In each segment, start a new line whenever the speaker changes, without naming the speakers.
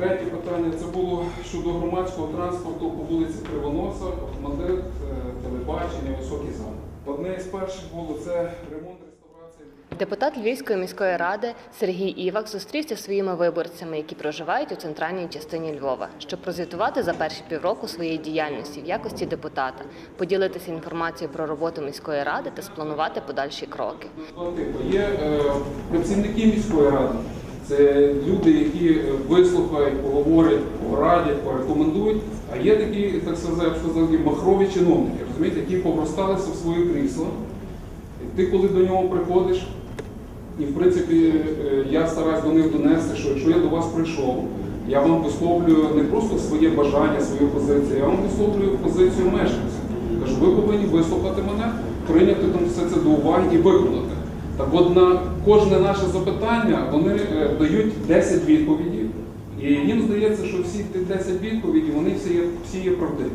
Третє питання це було щодо громадського транспорту по вулиці Кривоноса, Охмадит, е, телебачення, високий замок. Одне із перших було це ремонт реставрації.
Депутат Львівської міської ради Сергій Івак зустрівся зі своїми виборцями, які проживають у центральній частині Львова, щоб прозвітувати за перші півроку своєї діяльності в якості депутата, поділитися інформацією про роботу міської ради та спланувати подальші кроки.
Є е, працівники міської ради, це люди, які е, вислухають, поговорять, порадять, порекомендують. А є такі, так сказати, махрові чиновники, розумієте, які повросталися в своє крісло. І ти, коли до нього приходиш, і в принципі е, я стараюсь до них донести, що якщо я до вас прийшов, я вам висловлюю не просто своє бажання, свою позицію, я вам висловлюю позицію мешканців. Кажу, ви повинні вислухати мене, прийняти там все це до уваги і виконати. Так от на кожне наше запитання вони е, дають 10 відповідей. І їм здається, що всі ті 10 відповідей, вони всі є, всі є правдиві.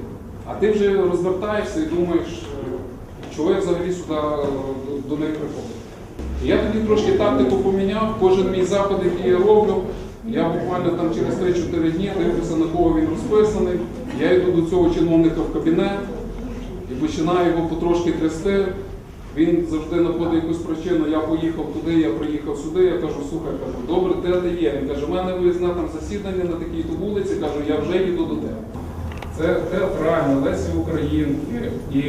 А ти вже розвертаєшся і думаєш, е, чого я взагалі сюди е, до них приходив. Я тоді трошки тактику поміняв, кожен мій запит, який я роблю, я буквально там через 3-4 дні дивлюся, на кого він розписаний. Я йду до цього чиновника в кабінет і починаю його потрошки трясти. Він завжди знаходить якусь причину, я поїхав туди, я приїхав сюди, я кажу, слухай, кажу, добре, де ти є? Він каже, в мене виїзне там засідання на такій-то вулиці, кажу, я вже їду до тебе. Це театральне, Лесі Українки. І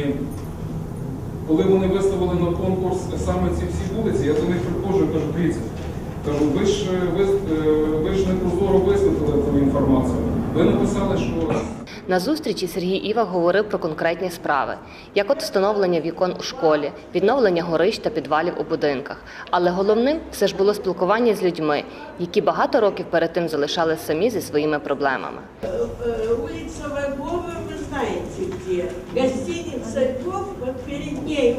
коли вони виставили на конкурс саме ці всі вулиці, я до них приходжу і кажу, дивіться, кажу, ви ж, ви, е, ви ж не прозоро висвітлили цю інформацію. Ви написали, що
На зустрічі Сергій Івак говорив про конкретні справи, як от встановлення вікон у школі, відновлення горищ та підвалів у будинках. Але головним все ж було спілкування з людьми, які багато років перед тим залишались самі зі своїми проблемами.
Э, Улица Вагова, вы знаете где. Гостиница Львов, вот перед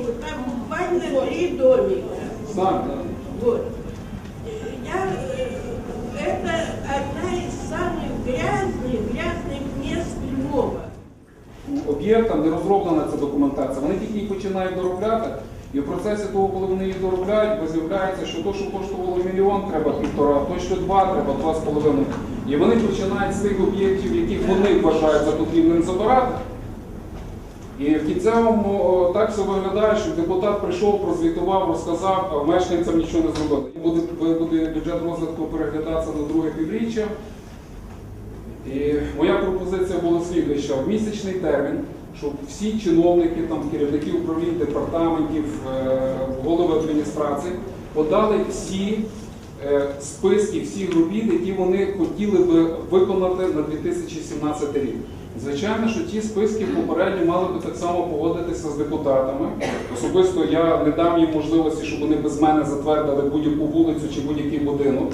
вот там буквально три домика. Вот.
Об'єктам не розроблена ця документація. Вони тільки її починають доробляти. І в процесі того, коли вони її доробляють, виявляється, що то, що коштувало мільйон, треба півтора, то, що два, треба два з половиною. І вони починають з тих об'єктів, яких вони вважають за потрібним забирати. І в кінцевому так все виглядає, що депутат прийшов, прозвітував, розказав, а мешканцям нічого не зробили. Буде, буде бюджет розвитку переглядатися на друге півріччя. І моя пропозиція була слідуюча. В місячний термін, щоб всі чиновники, там, керівники управлінь, департаментів, е, голови адміністрації подали всі е, списки всіх робіт, які вони хотіли би виконати на 2017 рік. Звичайно, що ті списки попередньо мали би так само погодитися з депутатами. Особисто я не дам їм можливості, щоб вони без мене затвердили будь-яку вулицю чи будь-який будинок.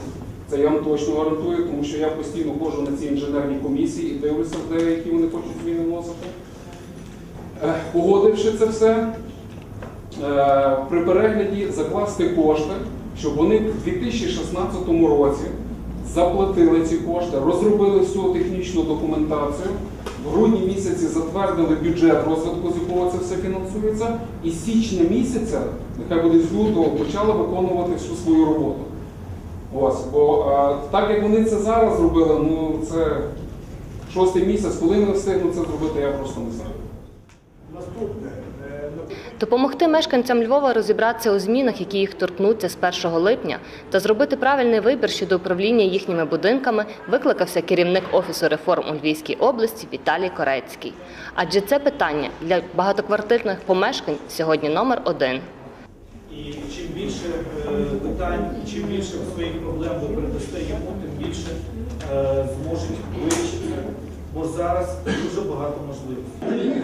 Це я вам точно гарантую, тому що я постійно ходжу на ці інженерні комісії і дивлюся, де які вони хочуть зміни вносити. Е, Погодивши це все, е, при перегляді закласти кошти, щоб вони в 2016 році заплатили ці кошти, розробили всю технічну документацію, в грудні місяці затвердили бюджет розвитку, з якого це все фінансується, і з січня місяця, нехай буде з лютого, почали виконувати всю свою роботу. Ось, бо а, так як вони це зараз зробили, ну це шостий місяць, коли вони встигнуть це зробити, я просто не знаю.
Наступне. Е,
Допомогти мешканцям Львова розібратися у змінах, які їх торкнуться з 1 липня, та зробити правильний вибір щодо управління їхніми будинками, викликався керівник офісу реформ у Львівській області Віталій Корецький. Адже це питання для багатоквартирних помешкань сьогодні номер один.
Чим більше е, питань, чим більше своїх проблем ви передасте йому, тим більше е, зможуть вирішити. Бо зараз дуже багато можливостей.